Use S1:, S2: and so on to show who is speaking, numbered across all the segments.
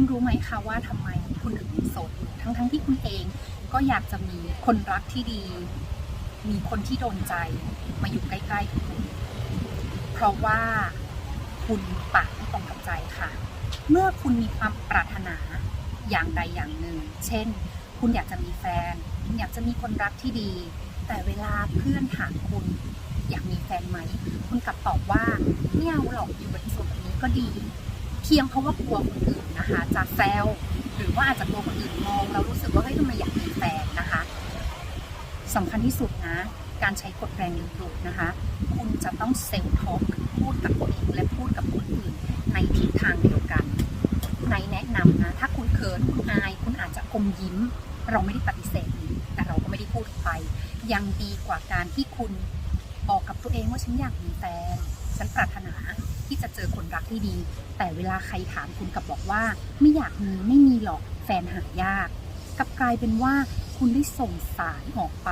S1: คุณรู้ไหมคะว่าทำไมคุณถึงโสดอยู่ทั้งๆทที่คุณเองก็อยากจะมีคนรักที่ดี มีคนที่โดนใจมาอยู่ใกล้ๆคุณ เพราะว่าคุณปากไม่ตรงกับใจค่ะ เมื่อคุณมีความปรารถนาอย่างใดอย่างหนึ่ง เช่น คุณอยากจะมีแฟน อยากจะมีคนรักที่ดี แต่เวลาเพื่อนถามคุณ อยากมีแฟนไหม คุณกลับตอบว่าไม่เอาหรอกอยู่แบบโสดแบบนี้ก็ดี เพียงเพราะว่ากลัวคนอื่นนะคะจะแซวหรือว่าอาจจะกลัวคนอื่นมองแล้วรู้สึกว่าเฮ้ยทำไมอยากมีแฟนนะคะสำคัญที่สุดนะ การใช้กฎแรงดึงดูดนะคะ คุณจะต้องเซลล์ทอกพูดกับตัวเองและพูดกับคนอื่น ในทิศทางเดียวกัน ในแนะนำนะ ถ้าคุณเขินคุณอาย คุณอาจจะอมยิ้ม เราไม่ได้ปฏิเสธแต่เราก็ไม่ได้พูดออกไป ยังดีกว่าการที่คุณบอกกับตัวเองว่าฉันอยากมีแฟนฉันปรารถนา ที่จะเจอคนรักที่ดี แต่เวลาใครถามคุณกลับบอกว่า ไม่อยากมีไม่มีหรอกแฟนหายากกลับกลายเป็นว่าคุณได้ส่งสารออกไป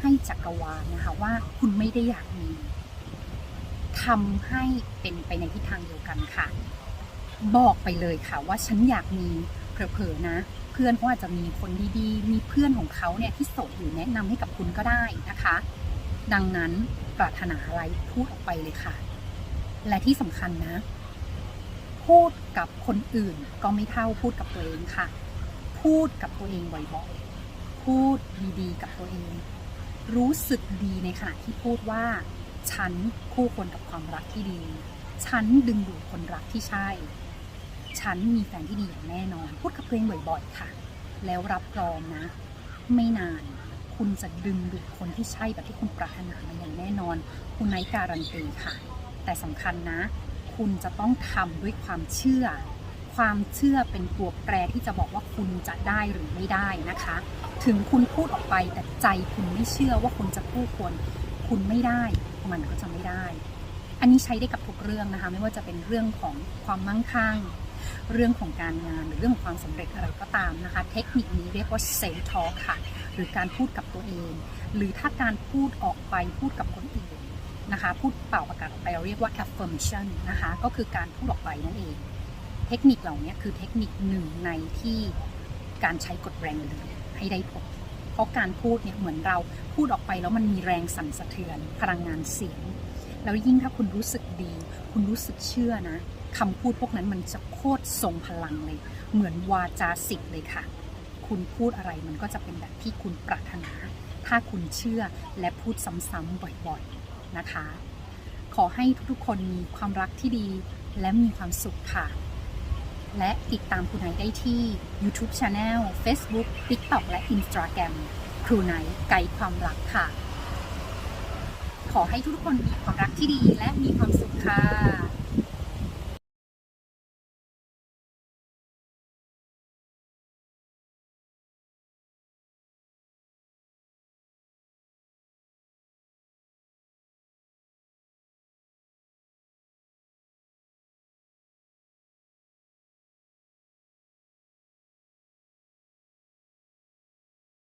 S1: ให้จักรวาลนะคะว่าคุณไม่ได้อยากมีทำให้เป็นไปในทิศทางเดียวกันค่ะ บอกไปเลยค่ะว่าฉันอยากมีเผลอๆนะ เพื่อนเขาอาจจะมีคนดีๆ มีเพื่อนของเขาเนี่ยที่โสดอยู่แนะนำให้กับคุณก็ได้นะคะ ดังนั้นปรารถนาอะไรพูดออกไปเลยค่ะ และที่สำคัญนะ พูดกับคนอื่นก็ไม่เท่าพูดกับตัวเองค่ะ พูดกับตัวเองบ่อยๆ พูดดีๆ กับตัวเอง รู้สึกดีในขณะที่พูดว่า ฉันคู่ควรกับความรักที่ดี ฉันดึงดูดคนรักที่ใช่ ฉันมีแฟนที่ดีอย่างแน่นอน พูดกับตัวเองบ่อยๆ ค่ะ แล้วรับรองนะ ไม่นานคุณจะดึงดูดคนที่ใช่แบบที่คุณปรารถนามาอย่างแน่นอน คุณไนท์การันตีค่ะ แต่สำคัญนะ คุณจะต้องทำด้วยความเชื่อ ความเชื่อเป็นตัวแปรที่จะบอกว่าคุณจะได้หรือไม่ได้นะคะ ถึงคุณพูดออกไปแต่ใจคุณไม่เชื่อว่าคุณจะคู่ควรคุณไม่ได้มันก็จะไม่ได้ อันนี้ใช้ได้กับทุกเรื่องนะคะ ไม่ว่าจะเป็นเรื่องของความมั่งคั่ง เรื่องของการงานหรือเรื่องของความสำเร็จอะไรก็ตามนะคะ เทคนิคนี้เรียกว่าเซลทอค่ะ หรือการพูดกับตัวเอง หรือถ้าการพูดออกไปพูดกับคนอื่น นะคะพูดเป่าประกาศออกไปเราเรียกว่า affirmation นะคะก็คือการพูดออกไปนั่นเอง เทคนิคเหล่านี้คือเทคนิคหนึ่งในที่การใช้กดแรงดึงให้ได้ผลเพราะการพูดเนี่ยเหมือนเราพูดออกไปแล้วมันมีแรงสั่นสะเทือนพลังงานเสียง แล้วยิ่งถ้าคุณรู้สึกดี คุณรู้สึกเชื่อนะคำพูดพวกนั้นมันจะโคตรทรงพลังเลย เหมือนวาจาสิทธิ์เลยค่ะ คุณพูดอะไรมันก็จะเป็นแบบที่คุณปรารถนา ถ้าคุณเชื่อและพูดซ้ำๆบ่อยๆ นะคะ ขอให้ทุกๆคนมีความรักที่ดีและมีความสุขค่ะ และติดตามครูไนได้ที่ YouTube Channel Facebook TikTok และ Instagram ครูไนไกด์ความรักค่ะ ขอให้ทุกคนมีความรักที่ดีและมีความสุขค่ะ